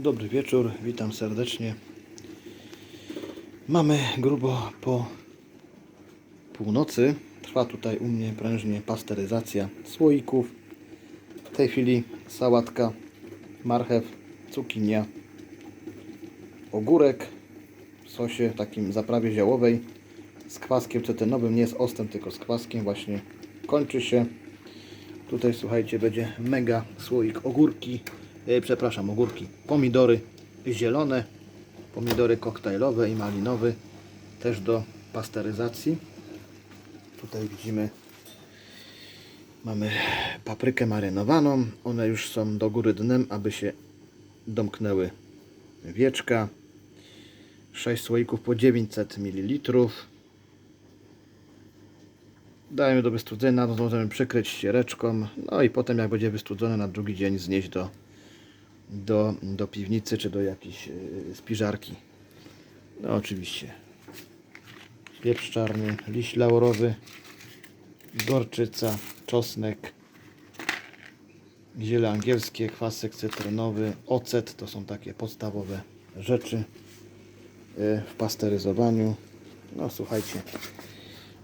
Dobry wieczór, witam serdecznie. Mamy grubo po północy. Trwa tutaj u mnie prężnie pasteryzacja słoików. W tej chwili sałatka, marchew, cukinia, ogórek w sosie takim zaprawie ziołowej z kwaskiem cetynowym. Nie z ostem, tylko z kwaskiem właśnie kończy się. Tutaj słuchajcie, będzie mega słoik ogórki, e, przepraszam, ogórki, pomidory zielone, pomidory koktajlowe i malinowy, też do pasteryzacji. Tutaj widzimy, mamy paprykę marynowaną, one już są do góry dnem, aby się domknęły wieczka. 6 słoików po 900 ml. Dajemy do wystudzenia, no możemy przykryć ściereczką, no i potem jak będzie wystudzone na drugi dzień znieść do, do, do piwnicy czy do jakiejś yy, spiżarki. No oczywiście. Pieprz czarny, liść laurowy, gorczyca, czosnek, ziele angielskie, kwasek cytrynowy, ocet, to są takie podstawowe rzeczy yy, w pasteryzowaniu. No słuchajcie,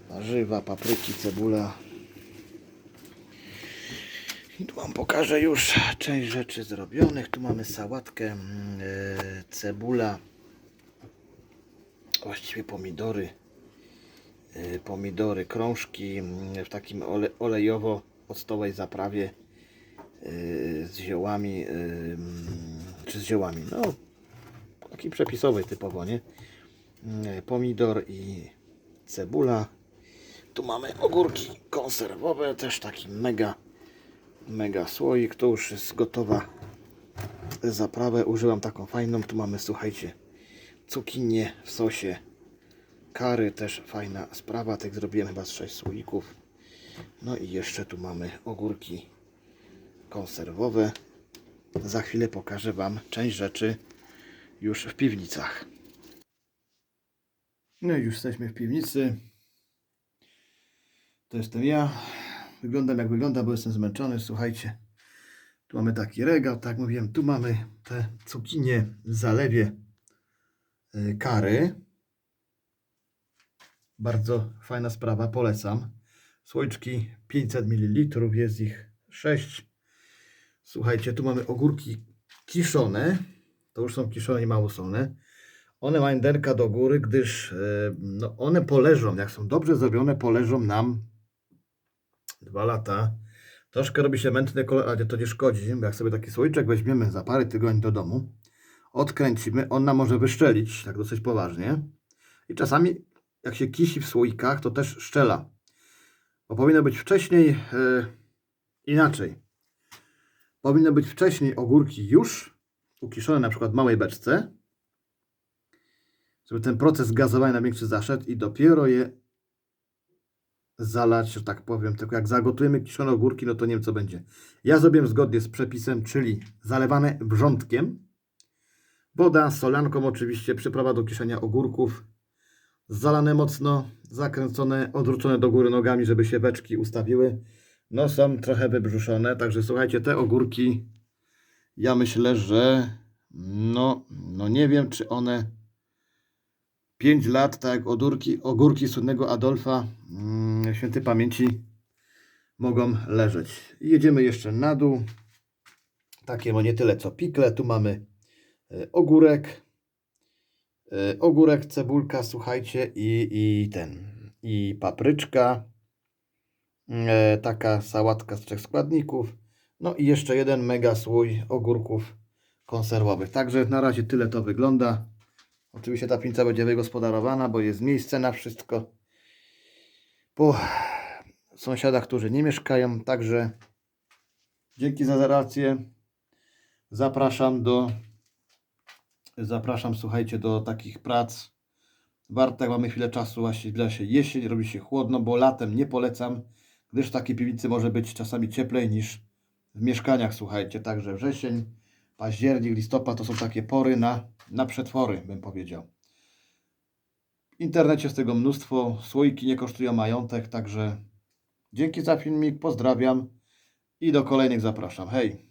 warzywa, papryki, cebula. I tu Wam pokażę już część rzeczy zrobionych. Tu mamy sałatkę, e, cebula, właściwie pomidory, e, pomidory, krążki mm, w takim ole, olejowo-octowej zaprawie e, z ziołami, mm, czy z ziołami, no takiej przepisowej typowo, nie? Mm, Pomidor i cebula. Tu mamy ogórki konserwowe, też taki mega, mega słoik. To już jest gotowa zaprawę. Użyłam taką fajną. Tu mamy, słuchajcie, cukinię w sosie. Kary też fajna sprawa. Tak zrobiłem chyba z 6 słoików. No i jeszcze tu mamy ogórki konserwowe. Za chwilę pokażę Wam część rzeczy już w piwnicach. No i już jesteśmy w piwnicy. To jestem ja. Wyglądam jak wygląda, bo jestem zmęczony. Słuchajcie, tu mamy taki regał, tak mówiłem, tu mamy te cukinie w zalewie y, kary. Bardzo fajna sprawa, polecam. Słoiczki 500 ml, jest ich 6. Słuchajcie, tu mamy ogórki kiszone. To już są kiszone i małosolne. One mają do góry, gdyż e, no, one poleżą, jak są dobrze zrobione, poleżą nam dwa lata. Troszkę robi się mętny kolor, ale to nie szkodzi, jak sobie taki słoiczek weźmiemy za parę tygodni do domu, odkręcimy, on nam może wyszczelić, tak dosyć poważnie. I czasami, jak się kisi w słoikach, to też szczela. Bo powinno być wcześniej e, inaczej. Powinno być wcześniej ogórki już ukiszone, na przykład w małej beczce, żeby ten proces gazowania na większy zaszedł i dopiero je zalać, że tak powiem. Tylko jak zagotujemy kiszone ogórki, no to nie wiem co będzie. Ja zrobiłem zgodnie z przepisem, czyli zalewane wrzątkiem, woda solanką oczywiście, przyprawa do kiszenia ogórków, zalane mocno, zakręcone, odwrócone do góry nogami, żeby się beczki ustawiły. No są trochę wybrzuszone, także słuchajcie, te ogórki, ja myślę, że no, no nie wiem, czy one 5 lat, tak jak ogórki, ogórki słynnego Adolfa mm, świętej pamięci mogą leżeć. Jedziemy jeszcze na dół. Takie no nie tyle co pikle. Tu mamy e, ogórek, e, ogórek, cebulka, słuchajcie, i, i ten, i papryczka. E, taka sałatka z trzech składników. No i jeszcze jeden mega słój ogórków konserwowych. Także na razie tyle to wygląda. Oczywiście ta pięca będzie wygospodarowana, bo jest miejsce na wszystko. Po sąsiadach, którzy nie mieszkają. Także dzięki za relację. Zapraszam do zapraszam, słuchajcie, do takich prac. Warto, jak mamy chwilę czasu, właśnie dla się jesień, robi się chłodno, bo latem nie polecam, gdyż w takiej piwnicy może być czasami cieplej niż w mieszkaniach, słuchajcie. Także wrzesień, październik, listopad to są takie pory na, na przetwory, bym powiedział. W internecie jest tego mnóstwo, słoiki nie kosztują majątek, także dzięki za filmik, pozdrawiam i do kolejnych zapraszam. Hej!